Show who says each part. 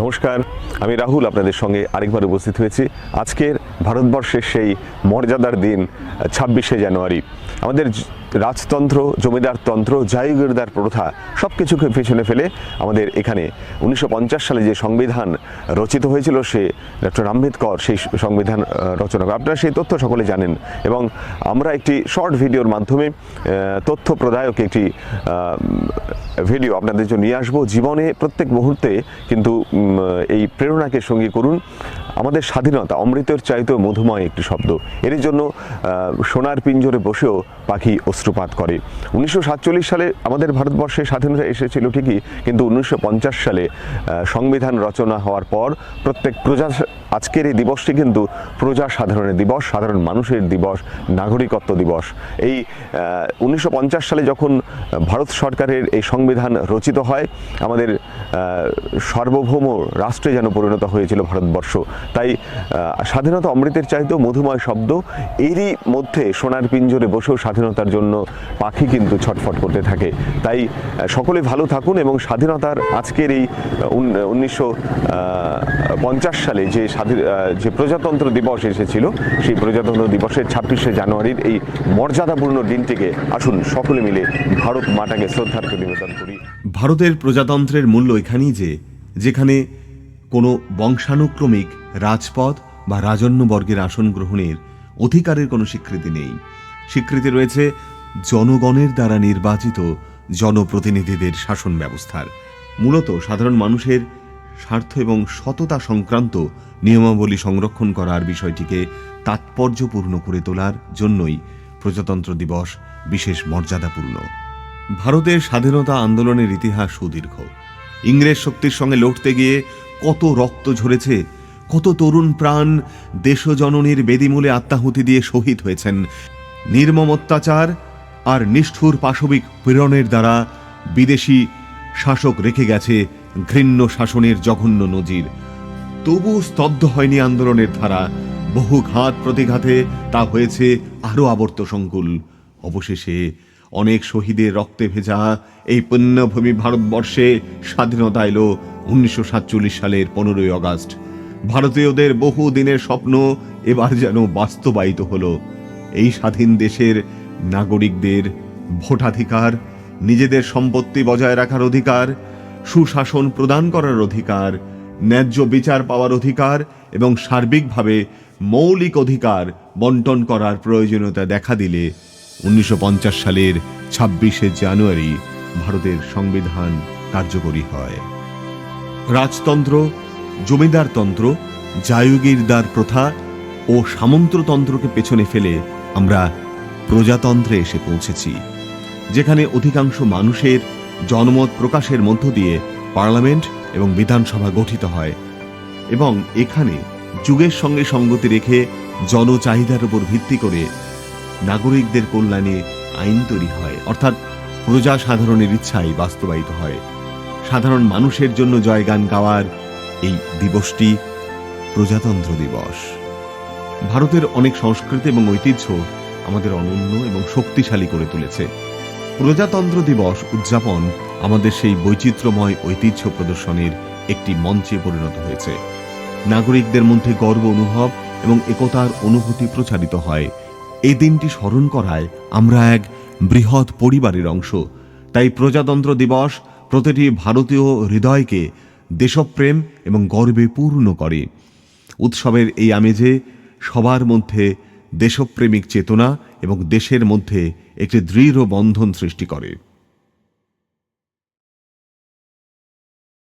Speaker 1: নমস্কার আমি রাহুল আপনাদের সঙ্গে আরেকবার উপস্থিত হয়েছি। আজকের ভারতবর্ষের সেই মর্যাদার দিন ছাব্বিশে জানুয়ারি। আমাদের রাজতন্ত্র জমিদারতন্ত্র জায়গিরদার প্রথা সব কিছুকে পেছনে ফেলে আমাদের এখানে উনিশশো পঞ্চাশ সালে যে সংবিধান রচিত হয়েছিল, সে ডক্টর আম্বেদকর সেই সংবিধান রচনা। করে আপনারা সেই তথ্য সকলে জানেন এবং আমরা একটি শর্ট ভিডিওর মাধ্যমে তথ্য প্রদায়ক একটি ভিডিও আপনাদের জন্য নিয়ে আসব। জীবনে প্রত্যেক মুহূর্তে কিন্তু এই প্রেরণাকে সঙ্গী করুন। আমাদের স্বাধীনতা, অমৃতের চাইতেও মধুময় একটি শব্দ। এর জন্য সোনার পিঞ্জরে বসেও পাখি অশ্রুপাত করে। উনিশশো সাতচল্লিশ সালে আমাদের ভারতবর্ষে স্বাধীনতা এসেছিল ঠিকই, কিন্তু উনিশশো পঞ্চাশ সালে সংবিধান রচনা হওয়ার পর প্রত্যেক প্রজা, আজকের এই দিবসটি কিন্তু প্রজা সাধারণের দিবস, সাধারণ মানুষের দিবস, নাগরিকত্ব দিবস। এই উনিশশো পঞ্চাশ সালে যখন ভারত সরকারের এই সংবিধান রচিত হয়, আমাদের সার্বভৌম রাষ্ট্রে যেন পরিণত হয়েছিল ভারতবর্ষ তাই স্বাধীনতা অমৃতের চাইতেও মধুময় শব্দ, এরই মধ্যে সোনার পিঞ্জরে বসেও স্বাধীনতার জন্য পাখি কিন্তু ছটফট করতে থাকে। তাই সকলে ভালো থাকুন এবং স্বাধীনতার আজকের এই উনিশশো পঞ্চাশ সালে যে স্বাধীন যে প্রজাতন্ত্র দিবস এসেছিল, সেই প্রজাতন্ত্র দিবসের ছাব্বিশে জানুয়ারির এই মর্যাদাপূর্ণ দিনটিকে আসুন সকলে মিলে ভারত মাটাকে শ্রদ্ধার্ঘ নিবেদন করি।
Speaker 2: ভারতের প্রজাতন্ত্রের মূল্য এখানেই যে, যেখানে কোনো বংশানুক্রমিক রাজপদ বা রাজন্যবর্গের আসন গ্রহণের অধিকারের কোনো স্বীকৃতি নেই। স্বীকৃতি রয়েছে জনগণের দ্বারা নির্বাচিত জনপ্রতিনিধিদের শাসন ব্যবস্থার। মূলত সাধারণ মানুষের স্বার্থ এবং সততা সংক্রান্ত নিয়মাবলী সংরক্ষণ করার বিষয়টিকে তাৎপর্যপূর্ণ করে তোলার জন্যই প্রজাতন্ত্র দিবস বিশেষ মর্যাদাপূর্ণ। ভারতের স্বাধীনতা আন্দোলনের ইতিহাস সুদীর্ঘ। ইংরেজ শক্তির সঙ্গে লড়তে গিয়ে কত রক্ত ঝরেছে, কত তরুণ প্রাণ দেশজননীর বেদিমূলে আত্মাহুতি দিয়ে শহীদ হয়েছেন। নির্মম অত্যাচার আর নিষ্ঠুর পাশবিক পীড়নের দ্বারা বিদেশি শাসক রেখে গেছে ঘৃণ্য শাসনের জঘন্য নজির। তবু স্তব্ধ হয়নি আন্দোলনের ধারা বহু ঘাত প্রতিঘাতে তা হয়েছে আরও আবর্ত সংকুল অবশেষে অনেক শহীদের রক্তে ভেজা এই পুণ্যভূমি ভারতবর্ষে স্বাধীনতা এলো উনিশশো সাতচল্লিশ সালের পনেরোই আগস্ট ভারতীয়দের বহু দিনের স্বপ্ন এবার যেন বাস্তবায়িত হলো। এই স্বাধীন দেশের নাগরিকদের ভোটাধিকার, নিজেদের সম্পত্তি বজায় রাখার অধিকার, সুশাসন প্রদান করার অধিকার, ন্যায্য বিচার পাওয়ার অধিকার এবং সার্বিকভাবে মৌলিক অধিকার বন্টন করার প্রয়োজনীয়তা দেখা দিলে উনিশশো পঞ্চাশ সালের ছাব্বিশে জানুয়ারি ভারতের সংবিধান কার্যকরী হয়। রাজতন্ত্র জমিদারতন্ত্র জায়গিরদার প্রথা ও সামন্ততন্ত্রকে পেছনে ফেলে আমরা প্রজাতন্ত্রে এসে পৌঁছেছি, যেখানে অধিকাংশ মানুষের জনমত প্রকাশের মধ্য দিয়ে পার্লামেন্ট এবং বিধানসভা গঠিত হয় এবং এখানে যুগের সঙ্গে সঙ্গতি রেখে জনচাহিদার উপর ভিত্তি করে নাগরিকদের কল্যাণে আইন তৈরি হয়। অর্থাৎ প্রজা সাধারণের ইচ্ছাই বাস্তবায়িত হয়। সাধারণ মানুষের জন্য জয়গান গাওয়ার এই দিবসটি প্রজাতন্ত্র দিবস। ভারতের অনেক সংস্কৃতি এবং ঐতিহ্য আমাদের অনন্য এবং শক্তিশালী করে তুলেছে। প্রজাতন্ত্র দিবস উদযাপন আমাদের সেই বৈচিত্র্যময় ঐতিহ্য প্রদর্শনের একটি মঞ্চে পরিণত হয়েছে। নাগরিকদের মধ্যে গর্ব অনুভব এবং একতার অনুভূতি প্রচারিত হয় এই দিনটি স্মরণ করায় আমরা এক বৃহৎ পরিবারের অংশ। তাই প্রজাতন্ত্র দিবস প্রতিটি ভারতীয় হৃদয়কে দেশপ্রেম এবং গর্বে পূর্ণ করে। উৎসবের এই আমেজে সবার মধ্যে দেশপ্রেমিক চেতনা এবং দেশের মধ্যে একটি দৃঢ় বন্ধন সৃষ্টি করে।